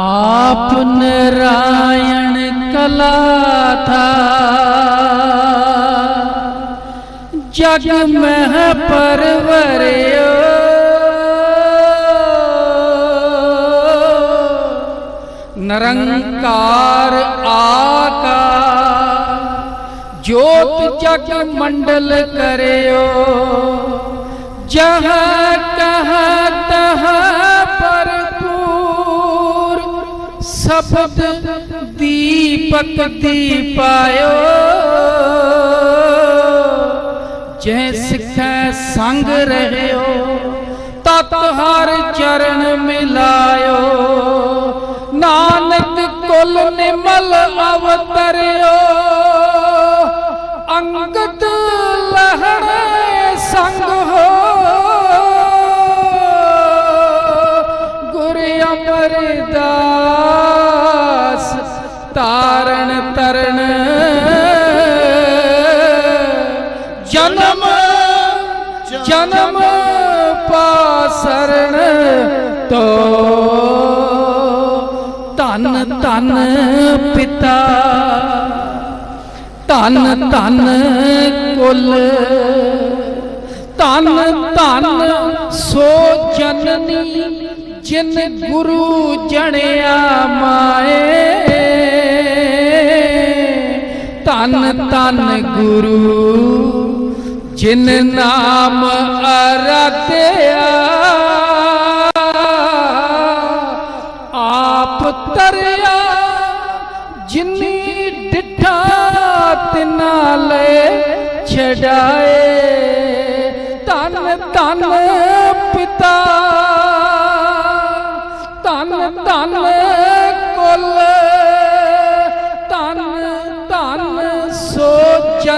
आप नारायण कला था जग में परवरियो निरंकार आका ज्योत जग मंडल करियो जहाँ ਸਬਦ ਦੀਪਕ ਦੀਪਾਇਓ। ਜੈ ਸਿੱਖੈ ਸੰਗ ਰਹਿਓ, ਤਤ ਹਰ ਚਰਨ ਮਿਲਾਇਓ। ਨਾਨਕ ਕੁਲ ਨਿਮਲ ਅਵਤਰਿਓ। ਅੰਗਦ ਲਹਿਰੇ ਸੰਗ ਹੋ। ਗੁਰ ਅਮਰਦਾਸ ਤਾਰਨ ਜਨਮ ਜਨਮ ਪਾਸਰਣ ਤੋ ਧਨ ਧਨ ਪਿਤਾ। ਧਨ ਧਨ ਕੁਲ। ਧਨ ਧਨ ਸੋ ਜਨਨੀ ਜਿਨ ਗੁਰੂ ਜਣੇ। ਧਨ ਧਨ ਗੁਰੂ, ਜਿਨ ਨਾਮ ਅਰਤਿਆ। ਆਪ ਤਰਿਆ, ਜਿਨੀ ਡਿਠਾ ਤਿਨਾ ਲੈ ਛਡਾਏ। ਧਨ ਧਨ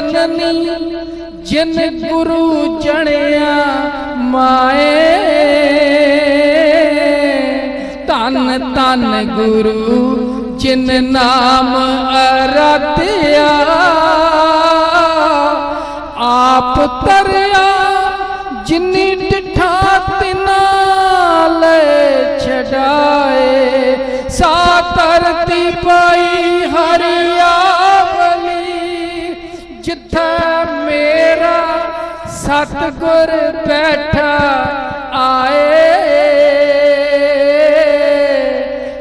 ਜਨਨੀ, ਜਿਨ ਗੁਰੂ ਜਣਿਆ ਮਾਏ। ਧਨ ਧਨ ਗੁਰੂ, ਜਿਨ ਨਾਮ ਅਰਤਿਆ ਆਪ ਤਰਿਆ, ਜਿਨੀ ਡਿਠਾ ਤਿਨਾ ਲੈ ਛਡਾਏ। ਸਾ ਤਰਤੀ ਪਾਈ ਸਤਗੁਰ ਬੈਠਾ ਆਏ।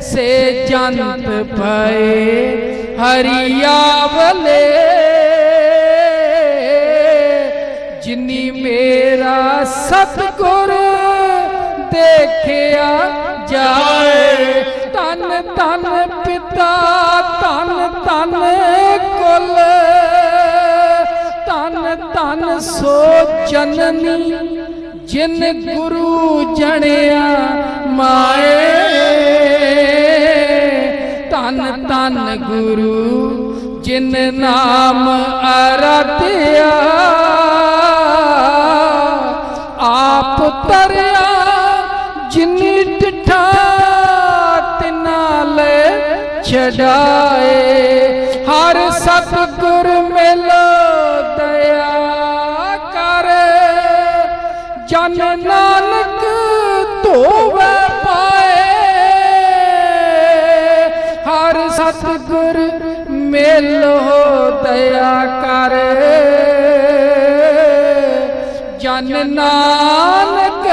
ਸੇ ਜੰਤ ਪਏ ਹਰਿਆਵਲੇ ਜਿਨੀ ਮੇਰਾ ਸਤਗੁਰ ਦੇਖਿਆ ਜਾਏ ਤਨ ਤਨ ਪਿਤਾ ਤਨ ਤਨ ਕੁਲ। ਸੋ ਜਨਨੀ ਜਿਨ ਗੁਰੂ ਜਣਿਆ ਮਾਏ। ਧਨ ਧਨ ਗੁਰੂ ਜਿਨ ਨਾਮ ਅਰਤਿਆ। ਆਪ ਤਰਿਆ ਜਿਨੀ ਡਿਠਾ ਤਿਨਾ ਲੈ ਛਡਾਏ। ਹਰ ਸਤਿਗੁਰ ਮਿਲੋ ਜਨ ਨਾਨਕ ਧੋਵੇ ਪਾਏ। ਹਰ ਸਤਿਗੁਰ ਮਿਲੋ ਦਇਆ ਕਰ। ਜਨ ਨਾਨਕ